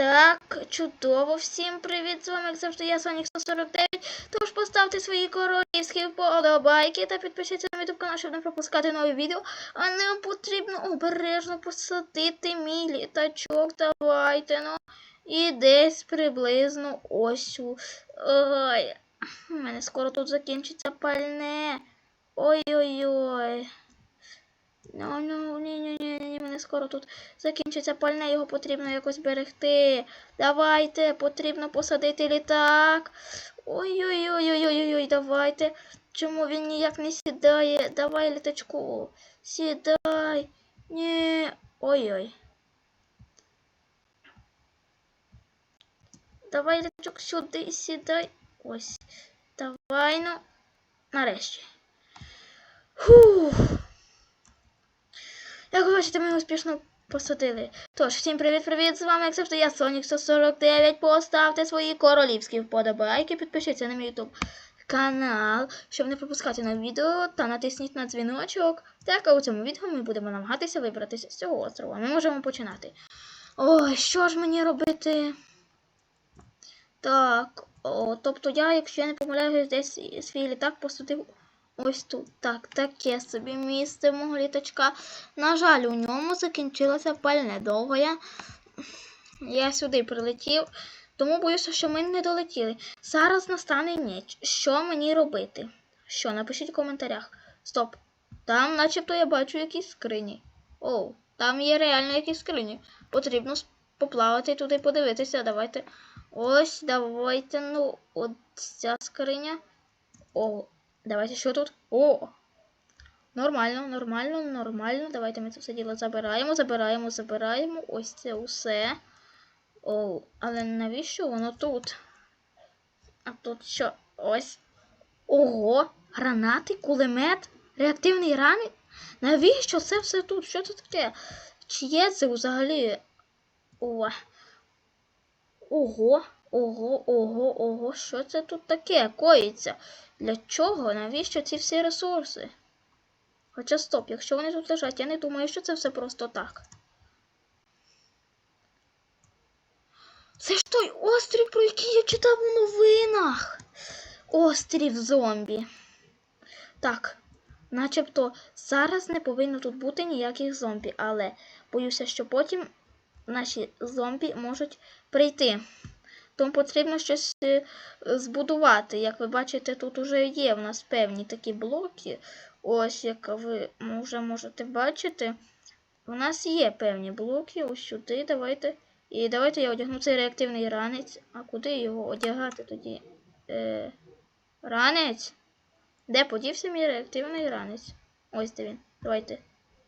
Так, чудово. Всім привіт! З вами, як завжди, я Сонік 149. Тож поставте свої королівські вподобайки та підпишіться на YouTube канал, щоб не пропускати нові відео. А нам потрібно обережно посадити мій літачок. Давайте, ну. І десь приблизно ось у. Ой. У мене скоро тут закінчиться пальне. Ой-ой-ой. Ну, ну, ні, ні, ні, ні, мене скоро тут закінчиться пальне, його потрібно якось берегти. Давайте, потрібно посадити літак. Ой-ой-ой-ой-ой-ой, давайте. Чому він ніяк не сідає? Давай, літачку. Сідай. Ні. Ой-ой. Давай, літачок, сюди, сідай. Ось. Давай, ну. Нарешті. Фух. Як ви бачите, ми успішно посадили. Тож, всім привіт-привіт! З вами, як завжди, я Сонік 149. Поставте свої королівські вподобайки, підпишіться на мій YouTube канал, щоб не пропускати нові відео, та натисніть на дзвіночок. Так, а у цьому відео ми будемо намагатися вибратися з цього острова. Ми можемо починати. Ой, що ж мені робити? Так, о, тобто я, якщо я не помиляюсь, десь свій літак посадив Ось тут так, таке собі місце мого літачка. На жаль, у ньому закінчилося пальне довго. Я, я сюди прилетів, тому боюся, що ми не долетіли. Зараз настане ніч. Що мені робити? Що, напишіть в коментарях. Стоп. Там начебто я бачу якісь скрині. Оу, там є реально якісь скрині. Потрібно поплавати туди подивитися. Давайте. Ось, давайте, ну, от ця скриня. О, Давайте що тут? О! Нормально, нормально, нормально. Давайте ми це все діло забираємо, забираємо, забираємо. Ось це усе. О, але навіщо воно тут? А тут що? Ось. Ого! Гранати, кулемет, реактивний ранець? Навіщо це все тут? Що це таке? Чи це взагалі? О. Ого, ого, ого, ого, що це тут таке коїться? Для чого? Навіщо ці всі ресурси? Хоча стоп, якщо вони тут лежать, я не думаю, що це все просто так. Це ж той острів, про який я читав у новинах. Острів зомбі. Так, начебто зараз не повинно тут бути ніяких зомбі, але боюся, що потім наші зомбі можуть прийти. Тому потрібно щось е, збудувати. Як ви бачите, тут вже є в нас певні такі блоки. Ось, як ви вже можете бачити, у нас є певні блоки. Ось сюди. Давайте. І давайте я одягну цей реактивний ранець. А куди його одягати тоді? Е, ранець? Де подівся мій реактивний ранець? Ось де він. Давайте.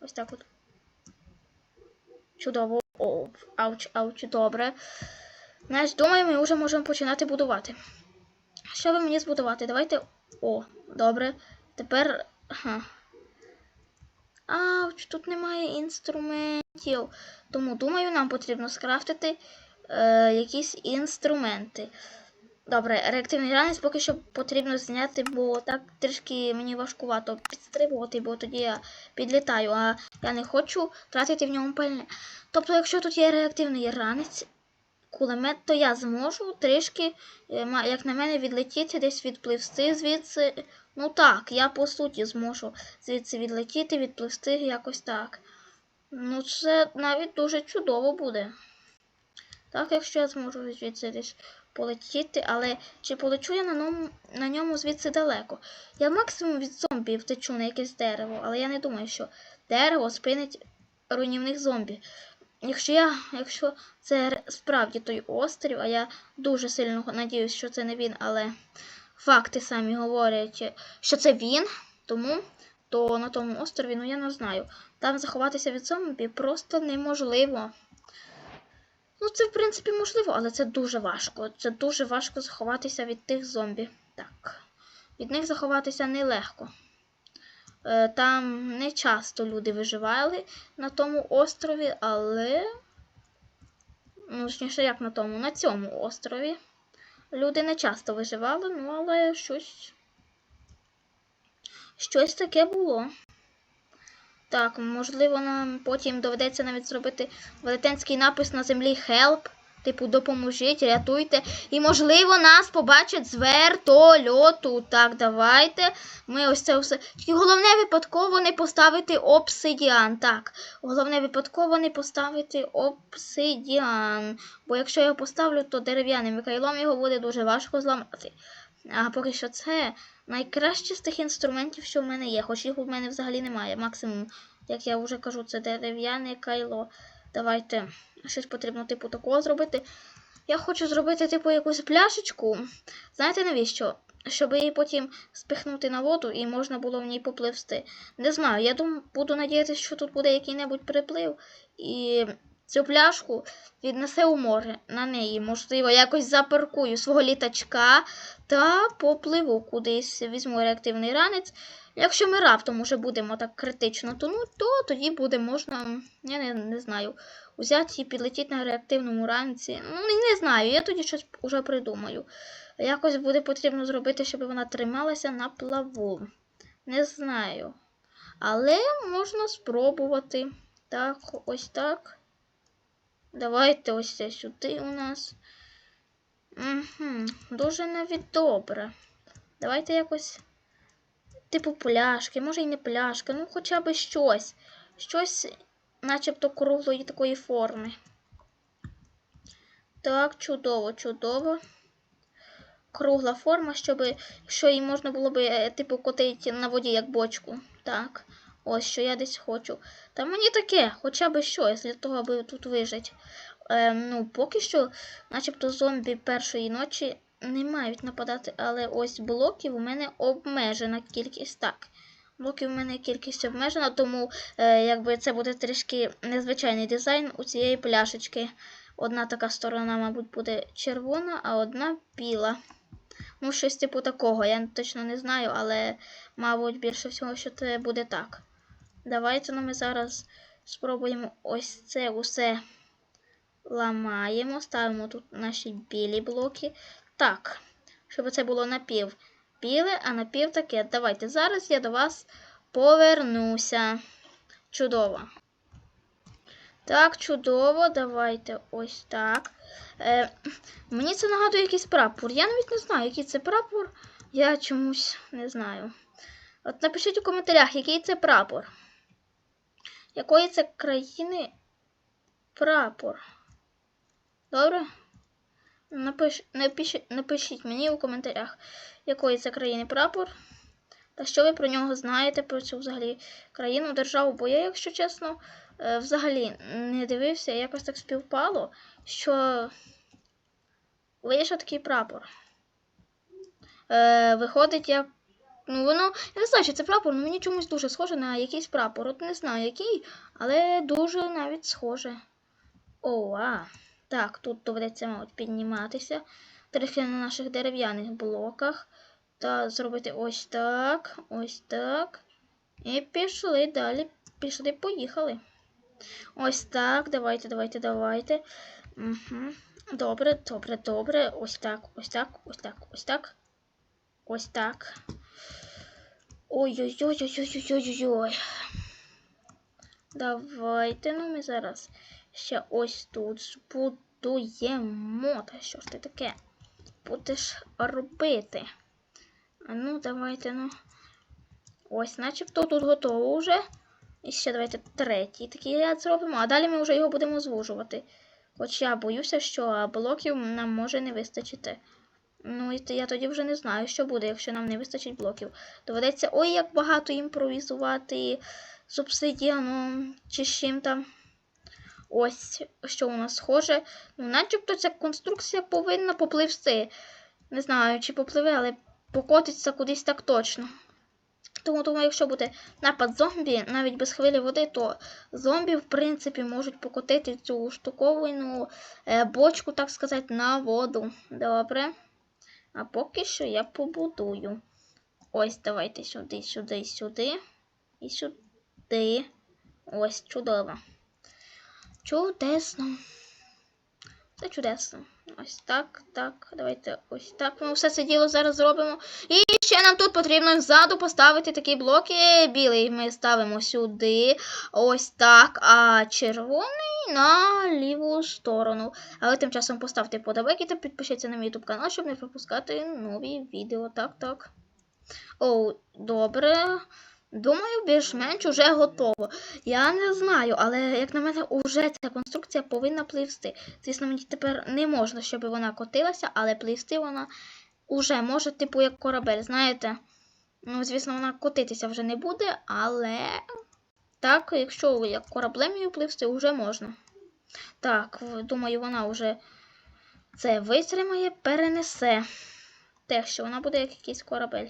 Ось так от. Чудово. О, ауч, ауч, добре. Значить, думаю, ми вже можемо починати будувати. Що би мені збудувати? Давайте. О, добре. Тепер. Ага. Ауч, тут немає інструментів. Тому, думаю, нам потрібно скрафтити е, якісь інструменти. Добре, реактивний ранець поки що потрібно зняти, бо так трішки мені важкувато підстрибувати, бо тоді я підлітаю, а я не хочу тратити в ньому пальне. Тобто, якщо тут є реактивний ранець, кулемет, то я зможу трішки, е, як на мене, відлетіти, десь відпливсти звідси. Ну так, я по суті зможу звідси відлетіти, відпливсти якось так. Ну, це навіть дуже чудово буде. Так, якщо я зможу звідси десь полетіти, але чи полечу я на ньому, на ньому звідси далеко? Я максимум від зомбі втечу на якесь дерево, але я не думаю, що дерево спинить руйнівних зомбі. Якщо я, якщо це справді той острів, а я дуже сильно надіюсь, що це не він, але факти самі говорять, що це він, тому то на тому острові, ну я не знаю. Там заховатися від зомбі просто неможливо. Ну, це, в принципі, можливо, але це дуже важко. Це дуже важко заховатися від тих зомбі. Так. Від них заховатися нелегко. Е, Там не часто люди виживали на тому острові, але. Ну, точніше, як на тому, на цьому острові. Люди не часто виживали, ну, але щось. Щось таке було. Так, можливо, нам потім доведеться навіть зробити велетенський напис на землі Help. Типу, допоможіть, рятуйте. І, можливо, нас побачать з вертольоту. Так, давайте. Ми ось це все. Тільки головне випадково не поставити обсидіан. Так, головне випадково не поставити обсидіан. Бо якщо я його поставлю, то дерев'яним Михайлом його буде дуже важко зламати. А поки що це найкраще з тих інструментів, що в мене є. Хоч їх у мене взагалі немає. Максимум, як я вже кажу, це дерев'яне кайло. Давайте щось потрібно, типу, такого зробити. Я хочу зробити, типу, якусь пляшечку. Знаєте навіщо? Щоб її потім спихнути на воду і можна було в ній попливсти. Не знаю, я думаю, буду надіятися, що тут буде який-небудь приплив. І цю пляшку віднесе у море. На неї, можливо, якось запаркую свого літачка та попливу кудись. Візьму реактивний ранець. Якщо ми раптом уже будемо так критично тонути, то тоді буде можна, я не, не знаю, взяти і підлетіти на реактивному ранці. Ну, не, знаю, я тоді щось уже придумаю. Якось буде потрібно зробити, щоб вона трималася на плаву. Не знаю. Але можна спробувати. Так, ось так. Давайте ось це сюди у нас. Угу, Дуже навіть добре. Давайте якось. Типу пляшки, може і не пляшки, ну хоча б щось. Щось, начебто круглої такої форми. Так, чудово, чудово. Кругла форма, щоб якщо її можна було би, е, типу, котити на воді, як бочку. Так, ось що я десь хочу. Та мені таке, хоча б щось для того, аби тут вижити. Е, ну, поки що, начебто, зомбі першої ночі не мають нападати, але ось блоків у мене обмежена кількість. Так, блоків у мене кількість обмежена, тому е, якби це буде трішки незвичайний дизайн у цієї пляшечки. Одна така сторона, мабуть, буде червона, а одна біла. Ну, щось типу такого, я точно не знаю, але, мабуть, більше всього, що це буде так. Давайте ну, ми зараз спробуємо ось це усе ламаємо, ставимо тут наші білі блоки. Так, щоб це було напів біле, а напів таке. Давайте зараз я до вас повернуся. Чудово. Так, чудово, давайте ось так. Е, Мені це нагадує якийсь прапор. Я навіть не знаю, який це прапор. Я чомусь не знаю. От напишіть у коментарях, який це прапор. Якої це країни прапор? Добре? Напиш, напиш, напишіть мені у коментарях, якої це країни прапор. Та що ви про нього знаєте, про цю взагалі країну, державу, бо я, якщо чесно, е, взагалі не дивився, якось так співпало, що вийшов такий прапор. Е, Виходить, я. Ну, воно. Я не знаю, чи це прапор, але мені чомусь дуже схоже на якийсь прапор. От не знаю який, але дуже навіть схоже. О, а. Так, тут доведеться, мабуть, підніматися. Трохи на наших дерев'яних блоках. Та зробити ось так, ось так. І пішли далі. Пішли, поїхали. Ось так. Давайте, давайте, давайте. Угу. Добре, добре, добре. Ось так, ось так, ось так, ось так. Ось так. Ой-ой-ой-ой-ой-ой-ой-ой. Давайте, ну ми зараз ще ось тут збудуємо. Та що ж ти таке? Будеш робити? А ну, давайте, ну. Ось, начебто тут готово вже. І ще давайте третій такий ряд зробимо, а далі ми вже його будемо звужувати. Хоч я боюся, що блоків нам може не вистачити. Ну, і я тоді вже не знаю, що буде, якщо нам не вистачить блоків. Доведеться ой, як багато імпровізувати з чи з чим там. Ось, що у нас схоже. Ну, начебто ця конструкція повинна попливти. Не знаю, чи попливе, але покотиться кудись так точно. Тому, думаю, якщо буде напад зомбі, навіть без хвилі води, то зомбі, в принципі, можуть покотити цю штуковину е, бочку, так сказати, на воду. Добре. А поки що я побудую. Ось, давайте сюди, сюди, сюди. І сюди. Ось, чудово. Чудесно. Це чудесно. Ось так, так. Давайте ось так ми все це діло зараз зробимо. І ще нам тут потрібно ззаду поставити такі блоки. Білий ми ставимо сюди. Ось так. А червоний на ліву сторону. Але тим часом поставте подобайки та підпишіться на мій YouTube канал, щоб не пропускати нові відео. Так, так. О, добре. Думаю, більш-менш уже готово. Я не знаю, але як на мене, уже ця конструкція повинна пливсти. Звісно, мені тепер не можна, щоб вона котилася, але пливсти вона уже може, типу, як корабель, знаєте. Ну, звісно, вона котитися вже не буде, але так, якщо як кораблем її пливсти, вже можна. Так, думаю, вона вже це витримає, перенесе. Те, що вона буде як якийсь корабель.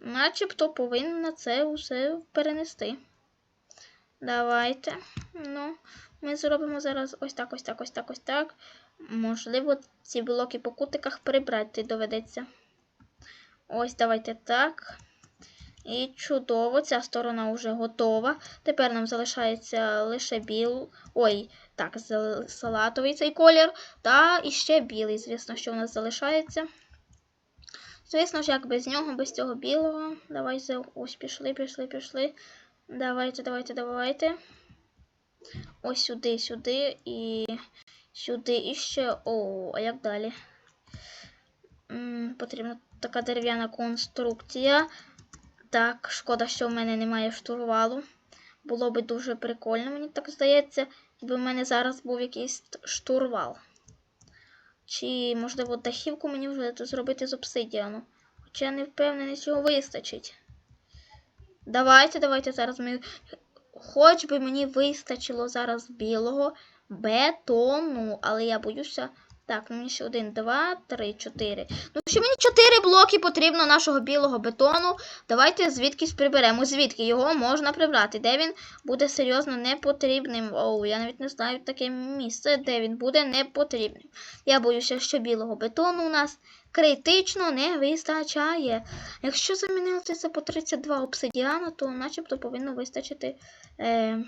Начебто повинна це усе перенести. Давайте. Ну, ми зробимо зараз ось так, ось так, ось так, ось так. Можливо, ці блоки по кутиках прибрати доведеться. Ось, давайте так. І чудово, ця сторона вже готова. Тепер нам залишається лише біл. Ой, так, салатовий цей колір. Та іще білий, звісно, що у нас залишається. Звісно ж, як без нього, без цього білого. Давайте, ось пішли, пішли, пішли. Давайте, давайте, давайте. Ось сюди, сюди і сюди і ще. О, а як далі? М, потрібна така дерев'яна конструкція. Так, шкода, що в мене немає штурвалу. Було би дуже прикольно, мені так здається, якби в мене зараз був якийсь штурвал. Чи, можливо, дахівку мені вже зробити з обсидіану. Хоча я не впевнений, цього вистачить. Давайте, давайте зараз ми. Хоч би мені вистачило зараз білого бетону, але я боюся. Так, ну мені ще один, два, три, чотири. Ну, ще мені чотири блоки потрібно нашого білого бетону. Давайте звідкись приберемо. Звідки його можна прибрати? Де він буде серйозно непотрібним? Оу, я навіть не знаю таке місце, де він буде непотрібним. Я боюся, що білого бетону у нас критично не вистачає. Якщо замінити це по 32 обсидіану, то начебто повинно вистачити. Е,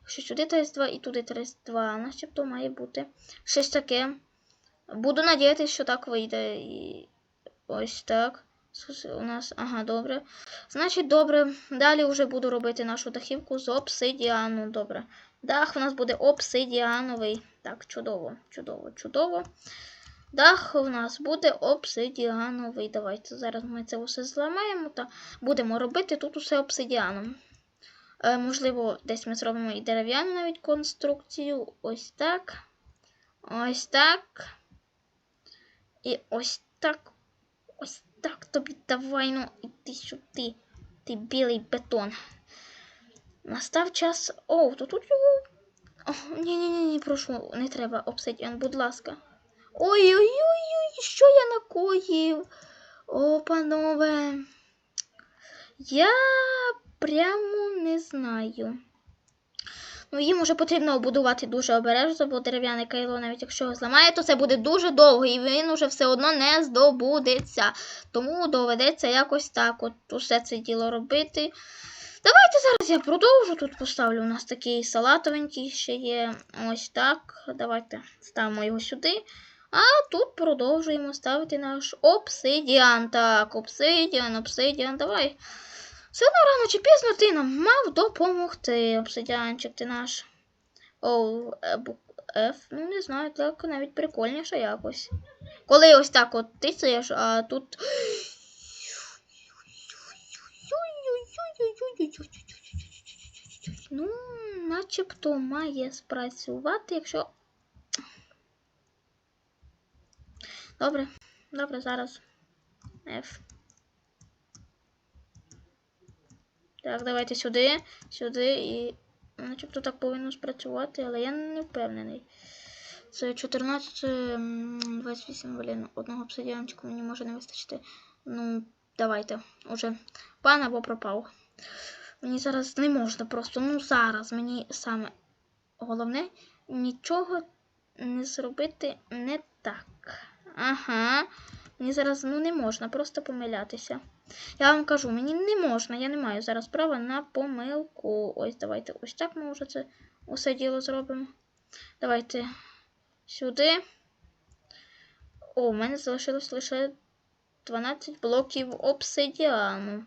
якщо сюди 32 і туди 32, начебто має бути щось таке. Буду надіятися, що так вийде. І ось так. У нас, ага, добре. Значить, добре. Далі вже буду робити нашу дахівку з обсидіану. Добре. Дах у нас буде обсидіановий. Так, чудово, чудово, чудово. Дах у нас буде обсидіановий. Давайте зараз ми це усе зламаємо та будемо робити тут усе обсидіаном. Е, можливо, десь ми зробимо і дерев'яну навіть конструкцію. Ось так. Ось так. І ось так. Ось так тобі давай, ну, іди сюди. Ти білий бетон. Настав час. О, то тут його. О, ні, ні, ні, ні, прошу, не треба обсидіан, будь ласка. Ой-ой-ой, що я накоїв? О, панове. Я прямо не знаю. Ну, їм уже потрібно обудувати дуже обережно, бо дерев'яне кайло, навіть якщо його зламає, то це буде дуже довго, і він уже все одно не здобудеться. Тому доведеться якось так от усе це діло робити. Давайте зараз я продовжу. Тут поставлю у нас такий салатовенький ще є. Ось так. Давайте ставимо його сюди. А тут продовжуємо ставити наш обсидіан. Так, обсидіан, обсидіан, давай. Все одно рано чи пізно ти нам мав допомогти, обсидіанчик ти наш. О, е, F, ну не знаю, так навіть прикольніше якось. Коли ось так от тицяєш, а тут. Ну, начебто має спрацювати, якщо. Добре, добре, зараз. F. Так, давайте сюди, сюди і. Начебто так повинно спрацювати, але я не впевнений. Це 14, 28, блін, одного обсидіанчику мені може не вистачити. Ну, давайте. Уже пан або пропав. Мені зараз не можна просто. Ну зараз мені саме головне нічого не зробити не так. Ага. Мені зараз ну, не можна просто помилятися. Я вам кажу, мені не можна, я не маю зараз права на помилку. Ось давайте ось так ми вже це усе діло зробимо. Давайте сюди. О, у мене залишилось лише 12 блоків обсидіану.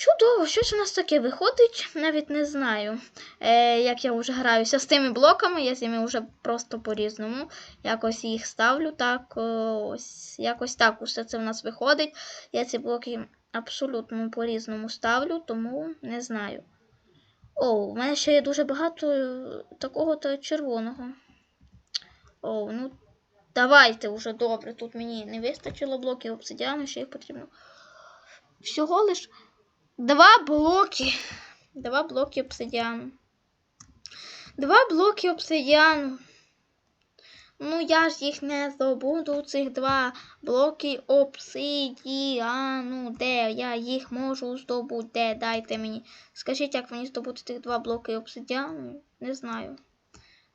Чудово, щось у нас таке виходить, навіть не знаю. Е, як я вже граюся з тими блоками, я з ними вже просто по-різному. Якось їх ставлю так. е, Ось, якось так усе це в нас виходить. Я ці блоки абсолютно по-різному ставлю, тому не знаю. О, в мене ще є дуже багато е, такого то червоного. О, ну давайте вже добре. Тут мені не вистачило блоків обсидіану, ще їх потрібно. Всього лиш два блоки. Два блоки обсидіану. Два блоки обсидіану. Ну, я ж їх не здобуду, цих два блоки обсидіану. Де я їх можу здобути? Дайте мені. Скажіть, як мені здобути тих два блоки обсидіану? Не знаю.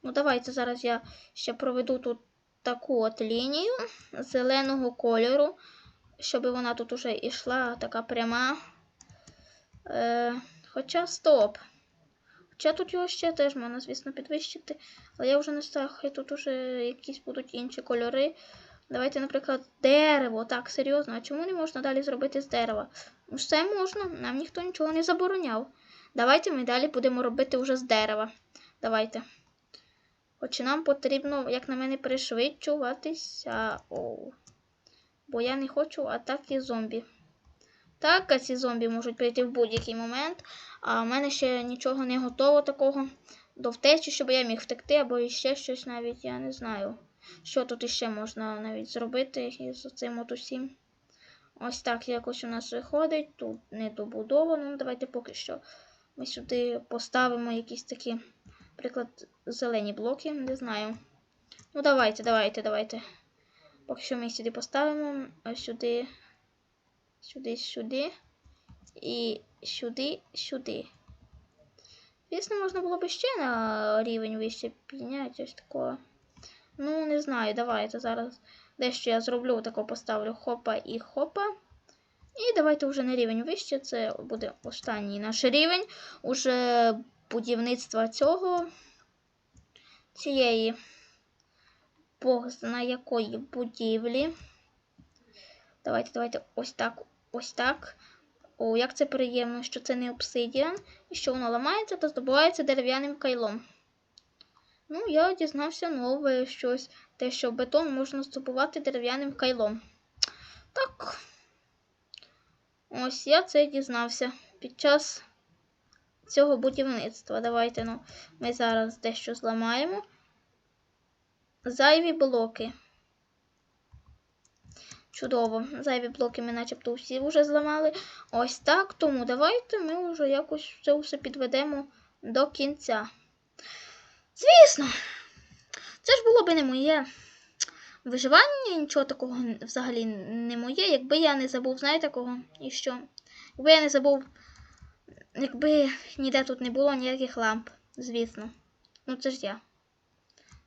Ну, давайте зараз я ще проведу тут таку от лінію зеленого кольору, щоб вона тут уже йшла така пряма. Е, хоча стоп. Хоча тут його ще теж можна, звісно, підвищити. Але я вже не знаю, хай тут уже якісь будуть інші кольори. Давайте, наприклад, дерево. Так, серйозно, а чому не можна далі зробити з дерева? Все можна, нам ніхто нічого не забороняв. Давайте ми далі будемо робити вже з дерева. Давайте. Хоч нам потрібно, як на мене, пришвидшуватися. Оу. Бо я не хочу атаки зомбі. Так, ці зомбі можуть прийти в будь-який момент. А в мене ще нічого не готово такого до втечі, щоб я міг втекти, або іще щось навіть, я не знаю. Що тут іще можна навіть зробити із цим от усім. Ось так якось у нас виходить. Тут не добудовано. Ну, Давайте поки що ми сюди поставимо якісь такі, наприклад, зелені блоки, не знаю. Ну, давайте, давайте, давайте. Поки що ми сюди поставимо, сюди, сюди, сюди. І сюди, сюди. Звісно, можна було б ще на рівень вище підняти ось такого. Ну, не знаю, давайте зараз дещо я зроблю, тако поставлю хопа і хопа. І давайте вже на рівень вище. Це буде останній наш рівень. Уже будівництва цього, цієї Бог знає якої будівлі. Давайте, давайте ось так, ось так. О, як це приємно, що це не обсидіан, і що воно ламається та здобувається дерев'яним кайлом. Ну, я дізнався нове щось, те, що бетон можна здобувати дерев'яним кайлом. Так. Ось я це дізнався під час цього будівництва. Давайте ну, ми зараз дещо зламаємо. Зайві блоки. Чудово. Зайві блоки ми начебто всі вже зламали. Ось так. Тому давайте ми вже якось це все підведемо до кінця. Звісно, це ж було би не моє виживання, нічого такого взагалі не моє, якби я не забув, знаєте кого? І що? Якби я не забув, якби ніде тут не було ніяких ламп, звісно. Ну це ж я.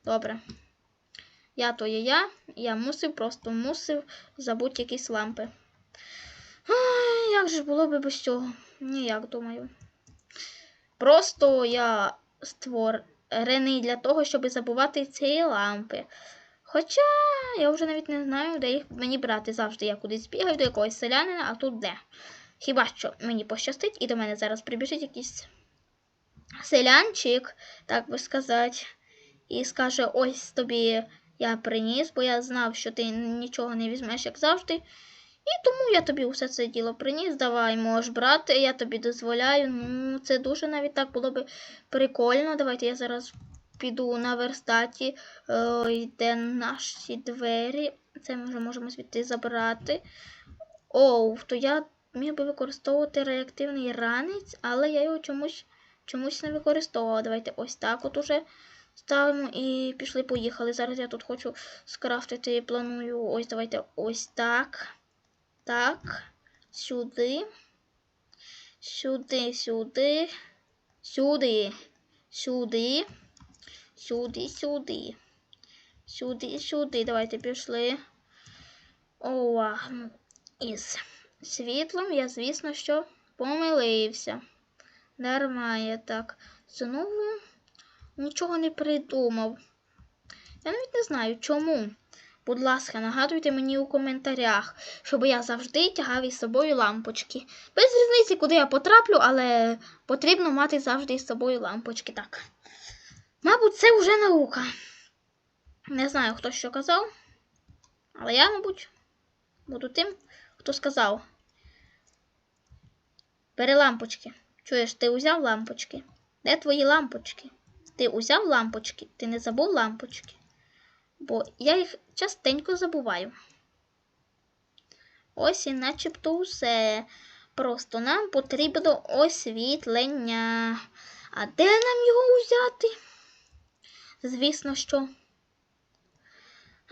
Добре. Я то є я, я мусив, просто мусив забути якісь лампи. Ай, як же було би без цього? Ніяк, думаю. Просто я створений для того, щоб забувати ці лампи. Хоча я вже навіть не знаю, де їх мені брати. Завжди я кудись бігаю до якогось селянина, а тут де. Хіба що мені пощастить, і до мене зараз прибіжить якийсь селянчик, так би сказати, і скаже: ось тобі я приніс, бо я знав, що ти нічого не візьмеш, як завжди. І тому я тобі усе це діло приніс. Давай, можеш брати, я тобі дозволяю. Ну, це дуже навіть так було би прикольно. Давайте я зараз піду на верстаті, е, де наші двері. Це ми вже можемо звідти забрати. Оу, то я міг би використовувати реактивний ранець, але я його чомусь, чомусь не використовувала. Давайте ось так от уже ставимо і пішли, поїхали. Зараз я тут хочу скрафтити, планую. Ось давайте ось так. Так. Сюди. Сюди, сюди. Сюди. Сюди. Сюди, сюди. Сюди, сюди. Давайте пішли. О, із світлом я, звісно, що помилився. Дарма я так. Знову нічого не придумав. Я навіть не знаю, чому Будь ласка, нагадуйте мені у коментарях, щоб я завжди тягав із собою лампочки. Без різниці, куди я потраплю, але потрібно мати завжди із собою лампочки. Так. Мабуть, це вже наука. Не знаю, хто що казав, але я, мабуть, буду тим, хто сказав. Бери лампочки. Чуєш, ти узяв лампочки? Де твої лампочки? Ти узяв лампочки? Ти не забув лампочки? Бо я їх частенько забуваю. Ось і начебто усе. Просто нам потрібно освітлення. А де нам його взяти? Звісно, що.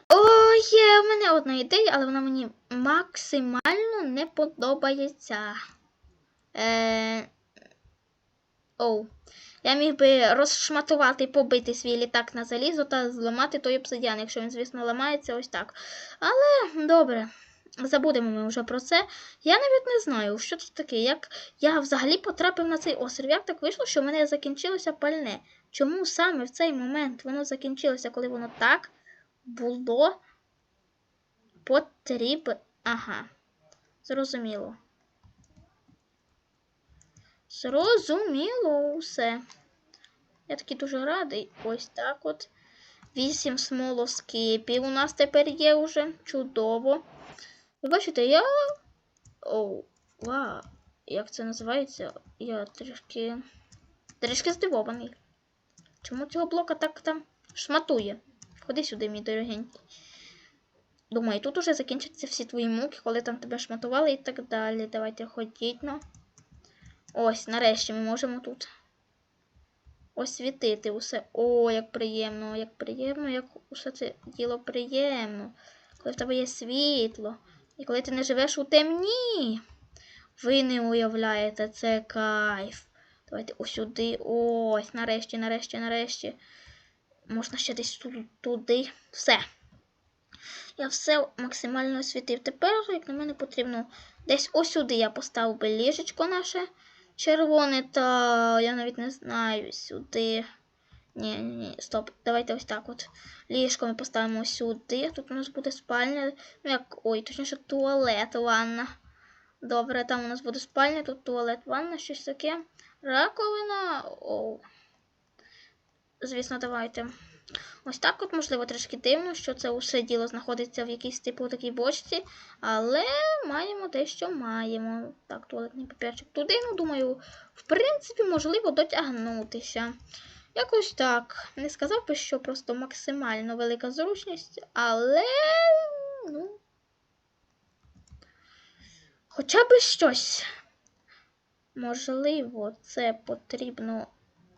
О, є в мене одна ідея, але вона мені максимально не подобається. Е... Оу. Я міг би розшматувати і побити свій літак на залізо та зламати той обсидіан, якщо він, звісно, ламається ось так. Але добре, забудемо ми вже про це. Я навіть не знаю, що це таке. Як я взагалі потрапив на цей острів. Як так вийшло, що в мене закінчилося пальне? Чому саме в цей момент воно закінчилося, коли воно так було потрібно? Ага, зрозуміло. Зрозуміло все. Я такий дуже радий. Ось так от. Вісім смолоскипів у нас тепер є вже. Чудово. Ви бачите, я. Оу, вау. Як це називається? Я трішки. Трішки здивований. Чому цього блока так там шматує? Ходи сюди, мій дорогенький. Думаю, тут уже закінчаться всі твої муки, коли там тебе шматували і так далі. Давайте ходіть, ну. Ось, нарешті ми можемо тут освітити усе. О, як приємно, як приємно, як усе це діло приємно. Коли в тебе є світло. І коли ти не живеш у темні. Ви не уявляєте, це кайф. Давайте ось сюди. Ось, нарешті, нарешті, нарешті. Можна ще десь туди. Все. Я все максимально освітив. Тепер, як на мене, потрібно десь ось сюди я поставив би ліжечко наше червоне, та я навіть не знаю сюди. Ні, ні, ні, стоп. Давайте ось так от. Ліжко ми поставимо сюди. Тут у нас буде спальня. Ну, як. Ой, точніше, туалет, ванна. Добре, там у нас буде спальня, тут туалет, ванна, щось таке. Раковина. Оу. Звісно, давайте. Ось так от, можливо, трішки дивно, що це усе діло знаходиться в якійсь типу такій бочці, але маємо те, що маємо. Так, туалетний папірчик туди, ну, думаю, в принципі, можливо дотягнутися. Якось так. Не сказав би, що просто максимально велика зручність, але. ну. Хоча б щось. Можливо, це потрібно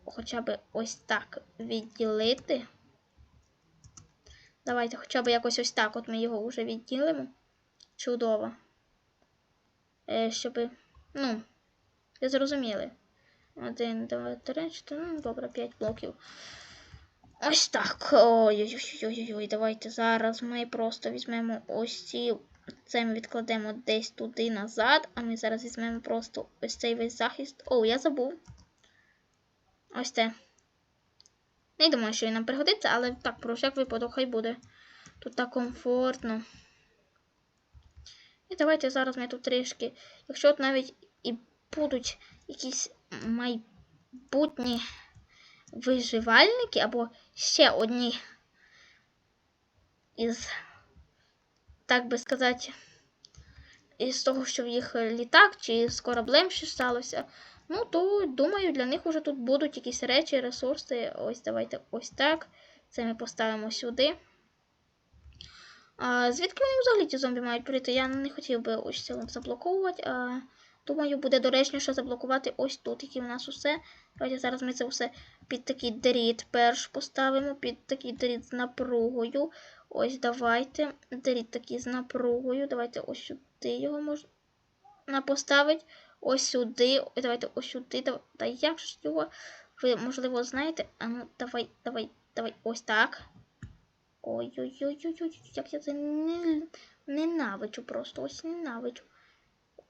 хоча б ось так відділити. Давайте хоча б якось ось так от ми його вже відділимо. Чудово. Е, щоб. Ну, ви зрозуміли. Один, два, три, чотири, ну, добре, п'ять блоків. Ось так. Ой-ой-ой, давайте зараз ми просто візьмемо ось ці. Це ми відкладемо десь туди назад, а ми зараз візьмемо просто ось цей весь захист. О, я забув. Ось це. Не думаю, що він нам пригодиться, але так, про всяк випадок хай буде. Тут так комфортно. І давайте зараз ми тут трішки. Якщо от навіть і будуть якісь майбутні виживальники, або ще одні із, так би сказати, із того, що в їх літак, чи з кораблем що сталося. Ну, то, думаю, для них уже тут будуть якісь речі, ресурси. Ось давайте ось так. Це ми поставимо сюди. А, Звідки вони взагалі ті зомбі мають прийти? Я не хотів би ось цілим заблоковувати. А, Думаю, буде доречніше заблокувати ось тут, які в нас усе. Давайте зараз ми це все під такий дріт перш поставимо, під такий дріт з напругою. Ось давайте. Дріт такий з напругою. Давайте ось сюди його можна поставити ось сюди. Давайте ось сюди. Та як ж його? Ви, можливо, знаєте? А ну, давай, давай, давай, ось так. Ой-ой-ой, як я це не, ненавиджу просто, ось ненавиджу.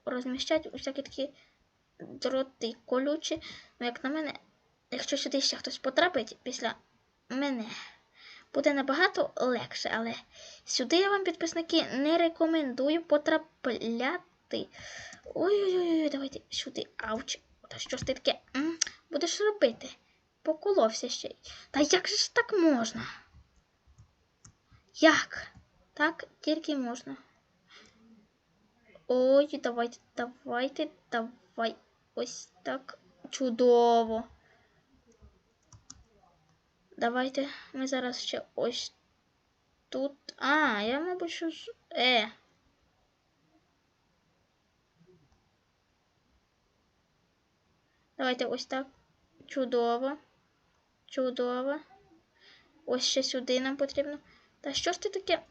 Розміщати усякі такі дроти колючі. Ну, як на мене, якщо сюди ще хтось потрапить після мене, буде набагато легше, але сюди я вам, підписники, не рекомендую потрапляти. Ой-ой-ой, давайте сюди. Ауч. Та що ж ти таке м, будеш робити? Поколовся ще. й. Та як же ж так можна? Як? Так тільки можна. Ой, давайте, давайте, давай. Ось так. Чудово. Давайте ми зараз ще ось тут. А, я, мабуть, що. Е. Давайте ось так. Чудово. Чудово. Ось ще сюди нам потрібно. Та що ж ти таке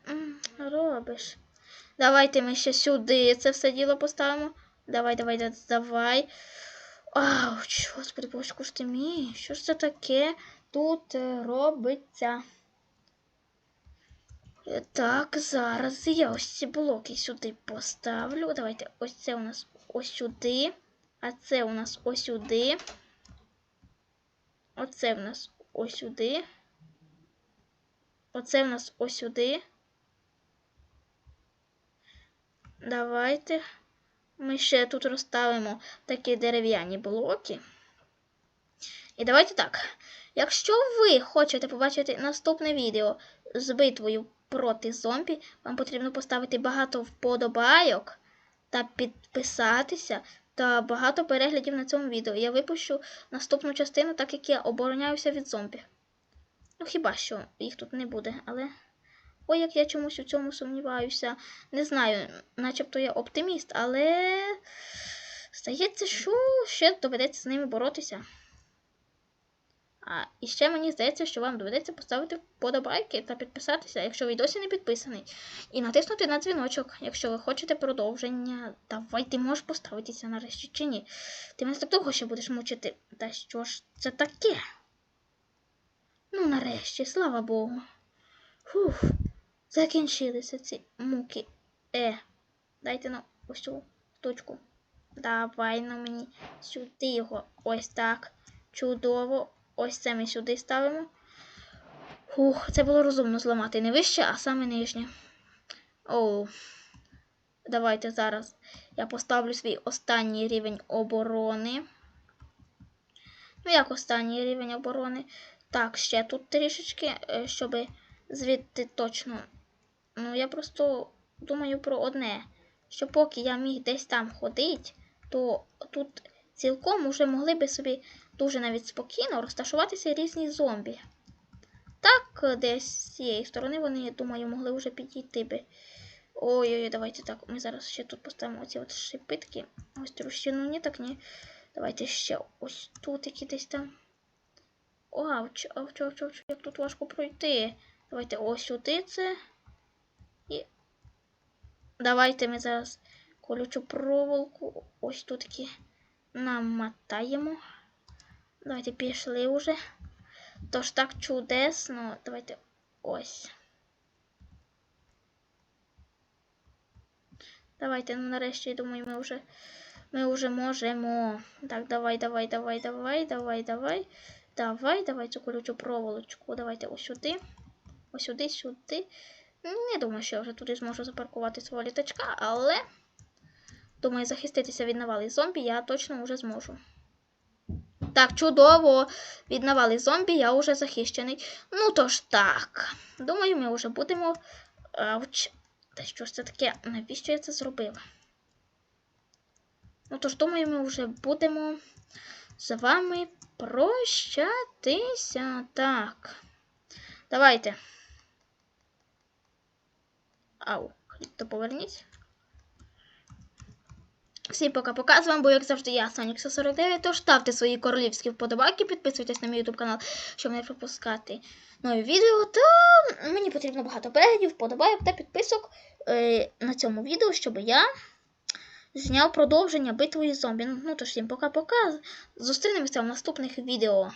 робиш? Давайте ми ще сюди це все діло поставимо. Давай, давай, давай. Ауч, господи, божку ж ти мій. Що ж це таке тут е, робиться? Е, Так, зараз я ось ці блоки сюди поставлю. Давайте, ось це у нас ось сюди. А це у нас ось сюди. Оце в нас ось сюди. Оце в нас ось сюди. Давайте ми ще тут розставимо такі дерев'яні блоки. І давайте так. Якщо ви хочете побачити наступне відео з битвою проти зомбі, вам потрібно поставити багато вподобайок та підписатися та багато переглядів на цьому відео. Я випущу наступну частину, так як я обороняюся від зомбі. Ну, хіба що їх тут не буде, але. Ой, як я чомусь у цьому сумніваюся. Не знаю, начебто я оптиміст, але здається, що ще доведеться з ними боротися. А і ще мені здається, що вам доведеться поставити вподобайки та підписатися, якщо ви досі не підписаний. І натиснути на дзвіночок, якщо ви хочете продовження. Давай, ти можеш поставитися нарешті чи ні. Ти мене так довго ще будеш мучити. Та що ж це таке? Ну, нарешті, слава Богу. Фух, закінчилися ці муки. Е, дайте на ось цю штучку. Давай на мені сюди його. Ось так. Чудово. Ось це ми сюди ставимо. Фух, це було розумно зламати не вище, а саме нижнє. Оу. Давайте зараз я поставлю свій останній рівень оборони. Ну, як останній рівень оборони? Так, ще тут трішечки, е, щоб звідти точно. Ну, я просто думаю про одне. Що поки я міг десь там ходити, то тут цілком уже могли би собі дуже навіть спокійно розташуватися різні зомбі. Так, десь з цієї сторони вони, я думаю, могли вже підійти би. Ой-ой, давайте так. Ми зараз ще тут поставимо оці от шипитки. Ось трущину, ні, так ні. Давайте ще ось тут які десь там. О, Ауч, ауч, ауч, ауч, як тут важко пройти. Давайте ось сюди це. І. Давайте ми зараз колючу проволоку. Ось тут таки намотаємо. Давайте пішли вже. Тож так чудесно. Давайте ось. Давайте, ну нарешті, я думаю, ми вже ми вже можемо. Так, давай, давай, давай, давай, давай, давай. Давай, давай цю колючу проволочку. Давайте ось сюди. Ось сюди, сюди. Не думаю, що я вже туди зможу запаркувати свого літачка, але думаю, захиститися від навали зомбі я точно вже зможу. Так, чудово. Від навали зомбі я вже захищений. Ну то ж так. Думаю, ми вже будемо. Ауч. Та що ж це таке? Навіщо я це зробив? Ну тож, думаю, ми вже будемо з вами прощатися. Так. Давайте. Ау, то поверніть. Всім пока-пока. З вами був, як завжди, я, Санікса 49. Тож ставте свої королівські вподобайки, підписуйтесь на мій YouTube канал, щоб не пропускати нові відео. Та мені потрібно багато переглядів, вподобайок та підписок е, на цьому відео, щоб я зняв продовження битвої зомбі. Ну тож всім пока-пока. Зустрінемося в наступних відео.